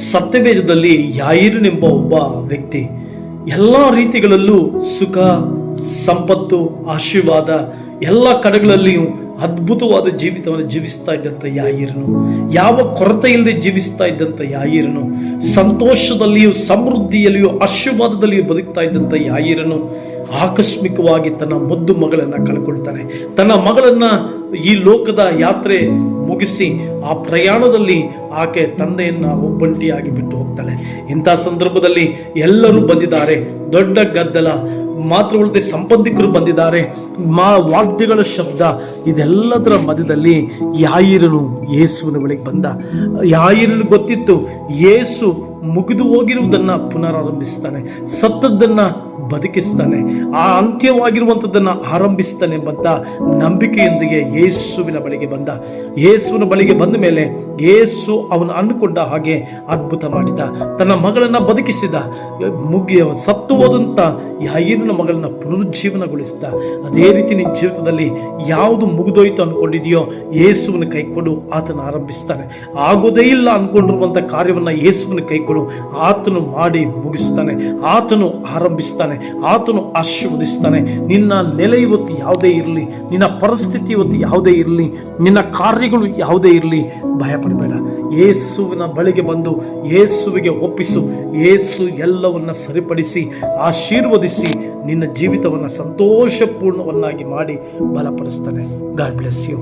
ಸತ್ಯವೇದದಲ್ಲಿ ಯಾಯಿರನೆಂಬ ಒಬ್ಬ ವ್ಯಕ್ತಿ. ಎಲ್ಲ ರೀತಿಗಳಲ್ಲೂ ಸುಖ, ಸಂಪತ್ತು, ಆಶೀರ್ವಾದ ಎಲ್ಲ ಕಡೆಗಳಲ್ಲಿಯೂ ಅದ್ಭುತವಾದ ಜೀವಿತವನ್ನು ಜೀವಿಸ್ತಾ ಇದ್ದಂಥ ಯಾಯಿರನು. ಯಾವ ಕೊರತೆ ಇಲ್ಲದೆ ಜೀವಿಸ್ತಾ ಇದ್ದಂಥ ಯಾಯಿರನು, ಸಂತೋಷದಲ್ಲಿಯೂ, ಸಮೃದ್ಧಿಯಲ್ಲಿಯೂ, ಆಶೀರ್ವಾದದಲ್ಲಿಯೂ ಬದುಕ್ತಾ ಇದ್ದಂಥ ಯಾಯಿರನು ಆಕಸ್ಮಿಕವಾಗಿ ತನ್ನ ಮುದ್ದು ಮಗಳನ್ನು ಕಳ್ಕೊಳ್ತಾನೆ. ತನ್ನ ಮಗಳನ್ನು ಈ ಲೋಕದ ಯಾತ್ರೆ ಮುಗಿಸಿ ಆ ಪ್ರಯಾಣದಲ್ಲಿ ಆಕೆ ತಂದೆಯನ್ನ ಒಬ್ಬಂಟಿಯಾಗಿ ಬಿಟ್ಟು ಹೋಗ್ತಾಳೆ. ಇಂಥ ಸಂದರ್ಭದಲ್ಲಿ ಎಲ್ಲರೂ ಬಂದಿದ್ದಾರೆ. ದೊಡ್ಡ ಗದ್ದಲ ಮಾತ್ರವಲ್ಲದೆ ಸಂಬಂಧಿಕರು ಬಂದಿದ್ದಾರೆ. ಮಾ ವಾದ್ಯಗಳ ಶಬ್ದ, ಇದೆಲ್ಲದರ ಮಧ್ಯದಲ್ಲಿ ಯಾಯಿರನು, ಯೇಸುವಿನ ಬಳಿಗೆ ಬಂದ. ಯಾಯಿರನು ಗೊತ್ತಿತ್ತು, ಯೇಸು ಮುಗಿದು ಹೋಗಿರುವುದನ್ನ ಪುನರಾರಂಭಿಸ್ತಾನೆ, ಸತ್ತದ್ದನ್ನ ಬದುಕಿಸ್ತಾನೆ, ಆ ಅಂತ್ಯವಾಗಿರುವಂಥದ್ದನ್ನು ಆರಂಭಿಸ್ತಾನೆ ಎಂಬಂತ ನಂಬಿಕೆಯೊಂದಿಗೆ ಯೇಸುವಿನ ಬಳಿಗೆ ಬಂದ. ಯೇಸುವಿನ ಬಳಿಗೆ ಬಂದ ಮೇಲೆ ಯೇಸು ಅವನು ಅಂದುಕೊಂಡ ಹಾಗೆ ಅದ್ಭುತ ಮಾಡಿದ. ತನ್ನ ಮಗಳನ್ನ ಬದುಕಿಸಿದ. ಮುಗಿಯ ಸತ್ತು ಹೋದಂಥ ಯಾಯಿರನ ಮಗಳನ್ನ ಪುನರುಜ್ಜೀವನಗೊಳಿಸಿದ. ಅದೇ ರೀತಿ ನಿನ್ನ ಜೀವಿತದಲ್ಲಿ ಯಾವುದು ಮುಗಿದೋಯ್ತು ಅಂದ್ಕೊಂಡಿದೆಯೋ ಯೇಸುವನ್ನು ಕೈಕೊಂಡು ಆತನ ಆರಂಭಿಸ್ತಾನೆ. ಆಗೋದೇ ಇಲ್ಲ ಅಂದ್ಕೊಂಡಿರುವಂಥ ಕಾರ್ಯವನ್ನು ಯೇಸುವನ್ನು ಕೈಕೊಡು ಆತನು ಮಾಡಿ ಮುಗಿಸ್ತಾನೆ, ಆತನು ಆರಂಭಿಸ್ತಾನೆ, ಆತನು ಆಶೀರ್ವದಿಸ್ತಾನೆ. ನಿನ್ನ ನೆಲೆ ಇವತ್ತು ಯಾವುದೇ ಇರಲಿ, ನಿನ್ನ ಪರಿಸ್ಥಿತಿ ಇವತ್ತು ಯಾವುದೇ ಇರಲಿ, ನಿನ್ನ ಕಾರ್ಯಗಳು ಯಾವುದೇ ಇರಲಿ, ಭಯಪಡಬೇಡ. ಯೇಸುವಿನ ಬಳಿಗೆ ಬಂದು, ಯೇಸುವಿಗೆ ಒಪ್ಪಿಸು, ಯೇಸು ಎಲ್ಲವನ್ನ ಸರಿಪಡಿಸಿ, ಆಶೀರ್ವದಿಸಿ, ನಿನ್ನ ಜೀವಿತವನ್ನು ಸಂತೋಷಪೂರ್ಣವನ್ನಾಗಿ ಮಾಡಿ ಬಲಪಡಿಸ್ತಾನೆ. God bless you